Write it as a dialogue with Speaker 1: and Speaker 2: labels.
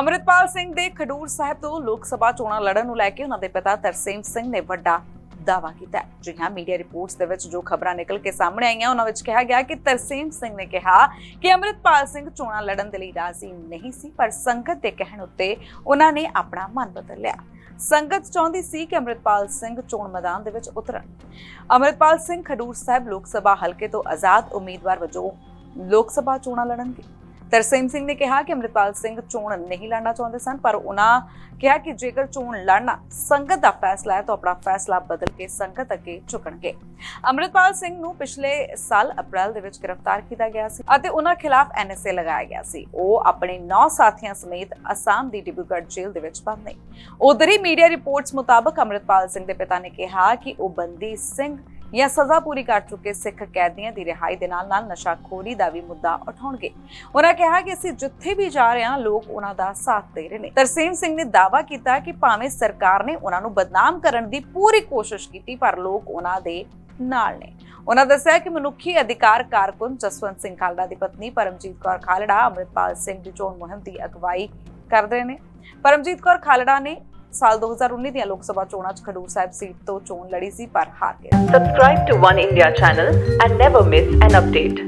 Speaker 1: ਅਮਰਿਤਪਾਲ ਸਿੰਘ ਦੇ ਖਡੂਰ ਸਾਹਿਬ ਤੋਂ ਲੋਕ ਸਭਾ ਚੋਣਾਂ ਲੜਨ ਨੂੰ ਲੈ ਕੇ ਉਹਨਾਂ ਦੇ ਪਿਤਾ ਤਰਸੇਮ ਸਿੰਘ ਨੇ ਵੱਡਾ ਦਾਅਵਾ ਕੀਤਾ ਹੈ। ਜੀ ਹਾਂ, ਮੀਡੀਆ ਰਿਪੋਰਟਸ ਦੇ ਵਿੱਚ ਜੋ ਖਬਰਾਂ ਨਿਕਲ ਕੇ ਸਾਹਮਣੇ ਆਈਆਂ, ਉਹਨਾਂ ਵਿੱਚ ਕਿਹਾ ਗਿਆ ਕਿ ਤਰਸੇਮ ਸਿੰਘ ਨੇ ਕਿਹਾ ਕਿ ਅਮਰਿਤਪਾਲ ਸਿੰਘ ਚੋਣਾਂ ਲੜਨ ਦੇ ਲਈ ਰਾਜ਼ੀ ਨਹੀਂ ਸੀ, ਪਰ ਸੰਗਤ ਦੇ ਕਹਿਣ ਉੱਤੇ ਉਹਨਾਂ ਨੇ ਆਪਣਾ ਮਨ ਬਦਲ ਲਿਆ। ਸੰਗਤ ਚਾਹੁੰਦੀ ਸੀ ਕਿ ਅਮਰਿਤਪਾਲ ਸਿੰਘ ਚੋਣ ਮੈਦਾਨ ਦੇ ਵਿੱਚ ਉਤਰਨ। ਅਮਰਿਤਪਾਲ ਸਿੰਘ ਖਡੂਰ ਸਾਹਿਬ ਲੋਕ ਸਭਾ ਹਲਕੇ ਤੋਂ ਆਜ਼ਾਦ ਉਮੀਦਵਾਰ ਵਜੋਂ ਲੋਕ ਸਭਾ ਚੋਣਾਂ ਲੜਨਗੇ। ਤਰਸੇਮ ਸਿੰਘ ਨੇ ਕਿਹਾ ਕਿ ਅਮਰਿਤਪਾਲ ਸਿੰਘ ਚੋਣ ਨਹੀਂ ਲੜਨਾ ਚਾਹੁੰਦੇ ਸਨ, ਪਰ ਉਹਨਾਂ ਕਿਹਾ ਕਿ ਜੇਕਰ ਚੋਣ ਲੜਨਾ ਸੰਗਤ ਦਾ ਫੈਸਲਾ ਹੈ ਤਾਂ ਆਪਣਾ ਫੈਸਲਾ ਬਦਲ ਕੇ ਸੰਗਤ ਅੱਗੇ ਝੁਕਣਗੇ। ਅਮਰਿਤਪਾਲ ਸਿੰਘ ਨੂੰ ਪਿਛਲੇ ਸਾਲ ਅਪ੍ਰੈਲ ਦੇ ਵਿੱਚ ਗ੍ਰਿਫਤਾਰ ਕੀਤਾ ਗਿਆ ਸੀ ਅਤੇ ਉਹਨਾਂ ਖਿਲਾਫ ਐਨਐਸਏ ਲਗਾਇਆ ਗਿਆ ਸੀ। ਉਹ ਆਪਣੇ 9 ਸਾਥੀਆਂ ਸਮੇਤ ਅਸਾਮ ਦੀ ਡਿਬਰੂਗੜ੍ਹ ਜੇਲ੍ਹ ਦੇ ਵਿੱਚ ਬੰਦ ਨੇ ਉਧਰ ਹੀ ਮੀਡੀਆ ਰਿਪੋਰਟਸ ਮੁਤਾਬਕ ਅਮਰਿਤਪਾਲ ਸਿੰਘ ਦੇ ਪਿਤਾ ਨੇ ਕਿਹਾ ਕਿ ਉਹ ਬੰਦੀ ਸਿੰਘ ਜਾਂ ਸਜ਼ਾ ਪੂਰੀ ਕਰ ਚੁੱਕੇ ਸਿੱਖ ਕੈਦੀਆਂ ਦੀ ਰਿਹਾਈ ਦੇ ਨਾਲ ਨਾਲ ਨਸ਼ਾਖੋਰੀ ਦਾ ਵੀ ਮੁੱਦਾ ਉਠਾਉਣਗੇ। ਉਹਨਾਂ ਕਿਹਾ ਕਿ ਅਸੀਂ ਜਿੱਥੇ ਵੀ ਜਾ ਰਹੇ ਹਾਂ, ਲੋਕ ਉਹਨਾਂ ਦਾ ਸਾਥ ਦੇ ਰਹੇ ਨੇ। ਤਰਸੇਮ ਸਿੰਘ ਨੇ ਦਾਅਵਾ ਕੀਤਾ ਕਿ ਭਾਵੇਂ ਸਰਕਾਰ ਨੇ ਉਹਨਾਂ ਨੂੰ ਬਦਨਾਮ ਕਰਨ ਦੀ ਪੂਰੀ ਕੋਸ਼ਿਸ਼ ਕੀਤੀ, ਪਰ ਲੋਕ ਉਹਨਾਂ ਦੇ ਨਾਲ ਨੇ। ਉਹਨਾਂ ਦੱਸਿਆ ਕਿ ਮਨੁੱਖੀ ਅਧਿਕਾਰ ਕਾਰਕੁਨ ਜਸਵੰਤ ਸਿੰਘ ਖਾਲੜਾ ਦੀ ਪਤਨੀ ਪਰਮਜੀਤ ਕੌਰ ਖਾਲੜਾ, ਅੰਮ੍ਰਿਤਪਾਲ ਸਿੰਘ ਦੀ ਚੋਣ ਮੁਹਿੰਮ ਦੀ ਅਗਵਾਈ ਕਰਦੇ ਨੇ। ਪਰਮਜੀਤ ਕੌਰ ਖਾਲੜਾ ਨੇ ਸਾਲ 2019 ਦੀਆਂ ਲੋਕ ਸਭਾ ਚੋਣਾਂ 'ਚ ਖਡੂਰ ਸਾਹਿਬ ਸੀਟ ਤੋਂ ਚੋਣ ਲੜੀ ਸੀ ਪਰ ਹਾਰ ਗਏ
Speaker 2: subscribe to one India channel and never miss an update